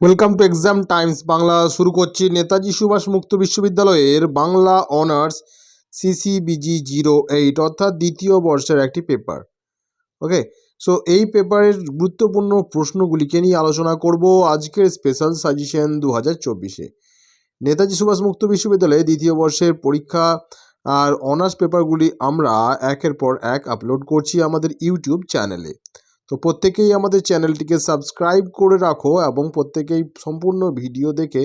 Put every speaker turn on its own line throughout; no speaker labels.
Welcome to Exam Times Bangla শুরু করছি নেতাজি সুভাষ মুক্ত বিশ্ববিদ্যালয়ের Bangla honours CCBG zero eight অর্থাৎ দ্বিতীয় বর্ষের একটি পেপার ওকে সো এই পেপারের গুরুত্বপূর্ণ প্রশ্নগুলিকে নিয়ে আলোচনা করব আজকের স্পেশাল সাজেশন দু হাজার চব্বিশে। নেতাজি সুভাষ মুক্ত বিশ্ববিদ্যালয়ে দ্বিতীয় বর্ষের পরীক্ষা আর অনার্স পেপারগুলি আমরা একের পর এক আপলোড করছি আমাদের ইউটিউব চ্যানেলে তো প্রত্যেকেই আমাদের চ্যানেলটিকে সাবস্ক্রাইব করে রাখো এবং প্রত্যেকেই সম্পূর্ণ ভিডিও দেখে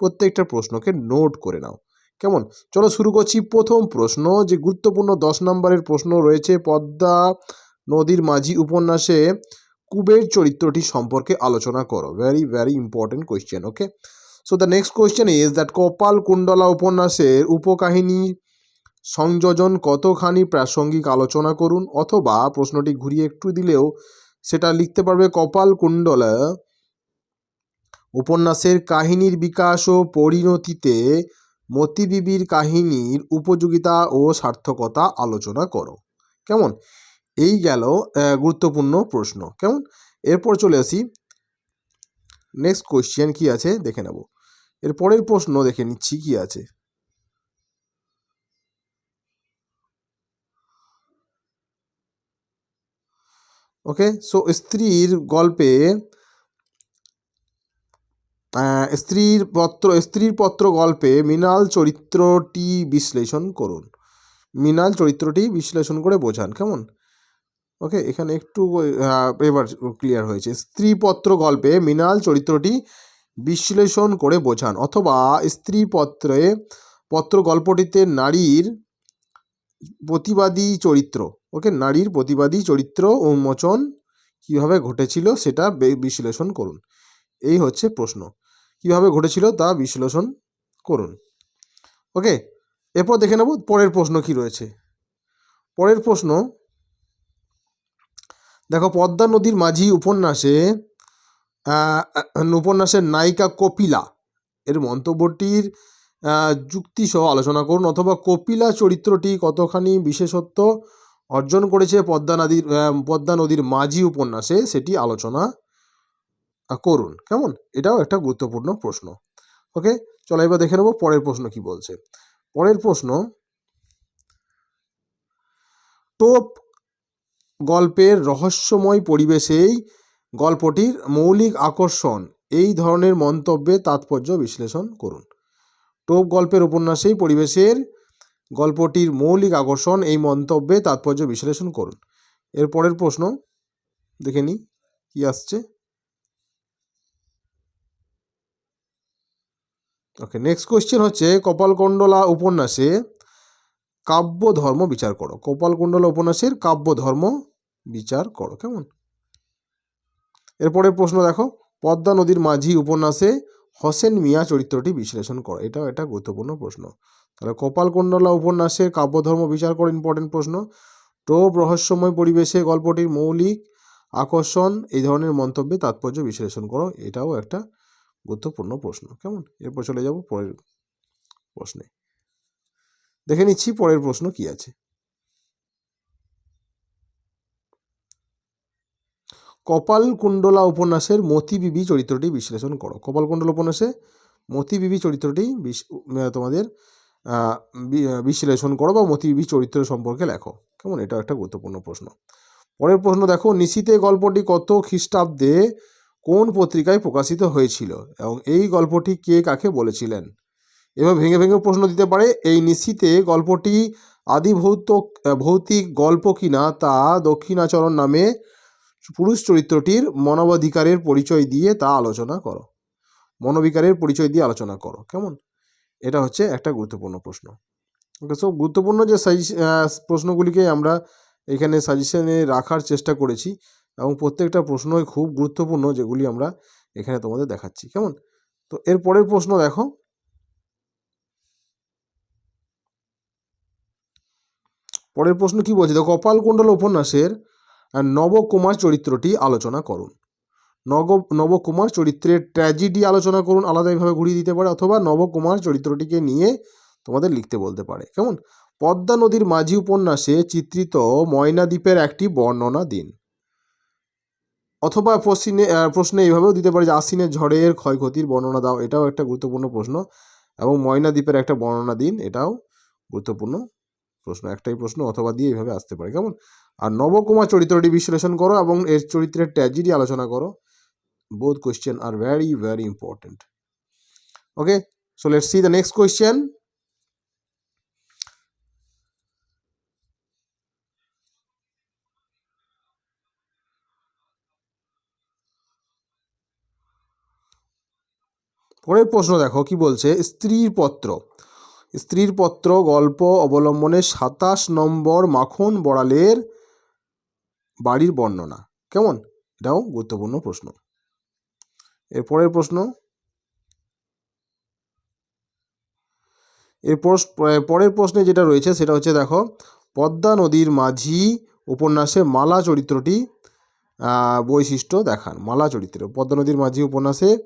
প্রত্যেকটা প্রশ্নকে নোট করে নাও। কেমন? চলো শুরু করছি প্রথম প্রশ্ন যে গুরুত্বপূর্ণ দশ নম্বরের প্রশ্ন রয়েছে পদ্মা নদীর মাঝি উপন্যাসে কুবের চরিত্রটি সম্পর্কে আলোচনা করো। Very very important question okay so the next question is that Kapalkundala উপন্যাসের উপকাহিনী সংযোজন কতখানি প্রাসঙ্গিক আলোচনা করুন? অথবা প্রশ্নটি ঘুরিয়ে একটু দিলেও সেটা লিখতে পারবে কপাল কুণ্ডলা। উপন্যাসের কাহিনীর বিকাশ ও পরিণতিতে মতিবিবির কাহিনীর উপযোগিতা ও সার্থকতা আলোচনা করো। কেমন? এই গেল গুরুত্বপূর্ণ প্রশ্ন। কেমন? এরপর চলে আসি। নেক্সট কোয়েশ্চেন কি আছে? দেখে নেব। এর পরের প্রশ্ন দেখে নিচ্ছি কি আছে। ওকে সো স্ত্রীর গল্পে স্ত্রীর পত্র স্ত্রীর পত্র গল্পে মৃণাল চরিত্রটি বিশ্লেষণ করুন। মৃণাল চরিত্রটি বিশ্লেষণ করে বোঝান, কেমন? ওকে এখানে একটু এবার ক্লিয়ার হয়েছে। স্ত্রীপত্র গল্পে মৃণাল চরিত্রটি বিশ্লেষণ করে বোঝান, অথবা স্ত্রীপত্রে পত্র গল্পটিতে নারীর প্রতিবাদী চরিত্র। ওকে নারীর প্রতিবাদী চরিত্র উন্মোচন কীভাবে ঘটেছিল সেটা বিশ্লেষণ করুন। এই হচ্ছে প্রশ্ন। কীভাবে ঘটেছিল তা বিশ্লেষণ করুন। ওকে, এরপর দেখে নেব পরের প্রশ্ন কি রয়েছে। পরের প্রশ্ন, দেখো পদ্মা নদীর মাঝি উপন্যাসে উপন্যাসের নায়িকা কপিলা, এর মন্তব্যটির যুক্তিসহ আলোচনা করুন। অথবা কপিলা চরিত্রটি কতখানি বিশেষত্ব অর্জন করেছে পদ্মা নদীর পদ্মা নদীর মাঝি উপন্যাসে, সেটি আলোচনা করুন। কেমন? এটাও একটা গুরুত্বপূর্ণ প্রশ্ন। ওকে চলো এবার দেখে নেব পরের প্রশ্ন কি বলছে। পরের প্রশ্ন, টোপ গল্পের রহস্যময় পরিবেশেই গল্পটির মৌলিক আকর্ষণ, এই ধরনের মন্তব্যে তাৎপর্য বিশ্লেষণ করুন। টোপ গল্পের উপন্যাসেই পরিবেশের গল্পটির মৌলিক আকর্ষণ এই মন্তব্যে তাৎপর্য বিশ্লেষণ করুন। এর পরের প্রশ্ন দেখে নিই, কি আসছে? ওকে নেক্সট কোয়েশ্চেন হচ্ছে, কপালকুণ্ডলা উপন্যাসে কাব্য ধর্ম বিচার করো। কপালকুণ্ডলা উপন্যাসের কাব্য ধর্ম বিচার করো, কেমন? এরপরের প্রশ্ন দেখো, পদ্মা নদীর মাঝি উপন্যাসে হোসেন মিয়া চরিত্রটি বিশ্লেষণ করো। এটাও একটা গুরুত্বপূর্ণ প্রশ্ন। তাহলে কপালকুণ্ডলা উপন্যাসের কাব্যধর্ম বিচার করে ইম্পর্টেন্ট প্রশ্ন। টোপ রহস্যময় পরিবেশে গল্পটির মৌলিক আকর্ষণ, এই ধরনের মন্তব্যে তাৎপর্য বিশ্লেষণ করো, এটাও একটা গুরুত্বপূর্ণ প্রশ্ন। কেমন? এরপর চলে যাব পরের প্রশ্নে। দেখে নিচ্ছি পরের প্রশ্ন কি আছে। কপাল কুণ্ডলা উপন্যাসের মতি বিবি চরিত্রটি বিশ্লেষণ করো। কপাল কুণ্ডলা উপন্যাসে মতি বিবি চরিত্রটি তোমাদের বিশ্লেষণ করো বা মতিবি চরিত্র সম্পর্কে লেখো। কেমন? এটা একটা গুরুত্বপূর্ণ প্রশ্ন। পরের প্রশ্ন দেখো, নিশীতে গল্পটি কত খ্রিস্টাব্দে কোন পত্রিকায় প্রকাশিত হয়েছিল এবং এই গল্পটি কে কাকে বলেছিলেন? এবার ভেঙে ভেঙে প্রশ্ন দিতে পারে, এই নিশীতে গল্পটি আদি ভৌত ভৌতিক গল্প কিনা তা দক্ষিণাচরণ নামে পুরুষ চরিত্রটির মানবাধিকারের পরিচয় দিয়ে তা আলোচনা করো। মনোবিকারের পরিচয় দিয়ে আলোচনা করো। কেমন? এটা হচ্ছে একটা গুরুত্বপূর্ণ প্রশ্ন। ওকে সো গুরুত্বপূর্ণ যে সাজেশ প্রশ্নগুলিকে আমরা এখানে সাজেশনে রাখার চেষ্টা করেছি এবং প্রত্যেকটা প্রশ্নই খুব গুরুত্বপূর্ণ যেগুলি আমরা এখানে তোমাদের দেখাচ্ছি। কেমন? তো এর পরের প্রশ্ন দেখো। পরের প্রশ্ন কি বলছে? দেখো কপালকুণ্ডল উপন্যাসের নবকুমার চরিত্রটি আলোচনা করুন। নব, নবকুমার চরিত্রের ট্র্যাজেডি আলোচনা করুন আলাদাভাবে ঘুরিয়ে দিতে পারে, অথবা নবকুমার চরিত্রটিকে নিয়ে তোমাদের লিখতে বলতে পারে। কেমন? পদ্মা নদীর মাঝি উপন্যাসে চিত্রিত ময়নাদ্বীপের একটি বর্ণনা দিন। অথবা প্রশ্নে প্রশ্নে এইভাবেও দিতে পারে যে আশ্বিনের ঝড়ের ক্ষয়ক্ষতির বর্ণনা দাও, এটাও একটা গুরুত্বপূর্ণ প্রশ্ন। এবং ময়না দ্বীপের একটা বর্ণনা দিন, এটাও গুরুত্বপূর্ণ প্রশ্ন, একটাই প্রশ্ন, অথবা দিয়ে এইভাবে আসতে পারে। কেমন? আর নবকুমার চরিত্রটি বিশ্লেষণ করো এবং এর চরিত্রের ট্র্যাজেডি আলোচনা করো। Both question R very very important okay so let's see the next question পরের প্রশ্ন দেখো, কি বলছে? স্ত্রীর পত্র। স্ত্রীর পত্র, গল্প অবলম্বনে সাতাশ নম্বর মাখন বড়ালের বাড়ির বর্ণনা। কেমন? এটাও গুরুত্বপূর্ণ প্রশ্ন। এর পরের প্রশ্ন। এর পোস- পরের প্রশ্নে যেটা রয়েছে সেটা হচ্ছে দেখো, পদ্মা নদীর মাঝি উপন্যাসে মালা চরিত্রটি বৈশিষ্ট্য দেখান। মালা চরিত্র, পদ্মা নদীর মাঝি উপন্যাসে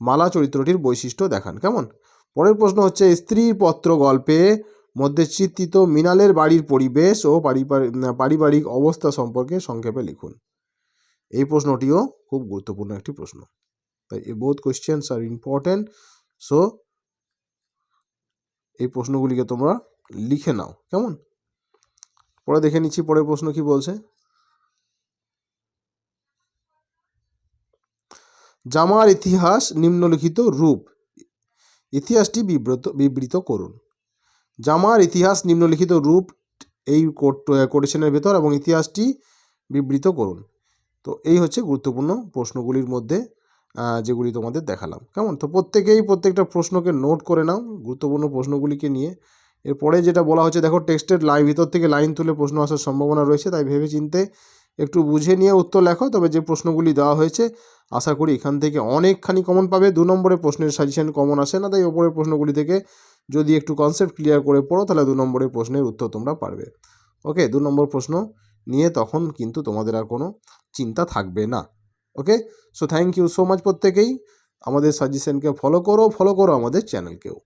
মালা চরিত্রটির বৈশিষ্ট্য দেখান। কেমন? পরের প্রশ্ন হচ্ছে, স্ত্রীর পত্র গল্পে মধ্যে চিত্রিত মিনালের বাড়ির পরিবেশ ও পারিবার- পারিবারিক অবস্থা সম্পর্কে সংক্ষেপে লিখুন। এই প্রশ্নটিও খুব গুরুত্বপূর্ণ একটি প্রশ্ন। তাই বোথ কোয়েশ্চেন্স আর ইম্পর্টেন্ট সো এই প্রশ্নগুলিকে তোমরা লিখে নাও, কেমন? পরে দেখে নিচ্ছি পরের প্রশ্ন কি বলছে। জামার ইতিহাস নিম্নলিখিত রূপ। ইতিহাসটি বিব্রত, বিবৃত করুন। জামার ইতিহাস নিম্নলিখিত রূপ এই কোটেশনের ভেতর এবং ইতিহাসটি বিবৃত করুন। তো এই হচ্ছে গুরুত্বপূর্ণ প্রশ্নগুলির মধ্যে যেগুলি তোমাদের দেখালাম। কেমন? তো প্রত্যেকেই প্রত্যেকটা প্রশ্নকে নোট করে নাও, গুরুত্বপূর্ণ প্রশ্নগুলিকে নিয়ে। এরপরে যেটা বলা হচ্ছে, দেখো টেক্সটের লাইন ভিতর থেকে লাইন তুলে প্রশ্ন আসার সম্ভাবনা রয়েছে, তাই ভেবে চিনতে একটু বুঝে নিয়ে উত্তর লেখো। তবে যে প্রশ্নগুলি দেওয়া হয়েছে, আশা করি এখান থেকে অনেকখানি কমন পাবে। দু নম্বরে প্রশ্নের সাজেশন কমন আসে না, তাই ওপরের প্রশ্নগুলি থেকে যদি একটু কনসেপ্ট ক্লিয়ার করে পড়ো, তাহলে দু নম্বরের প্রশ্নের উত্তর তোমরা পারবে। ওকে দু নম্বর প্রশ্ন নিয়ে তখন কিন্তু তোমাদের আর কোনো চিন্তা থাকবে না। Okay so thank you so much প্রত্যেকেই। আমাদের সাজেশনকে ফলো করো ফলো করো আমাদের চ্যানেলকেও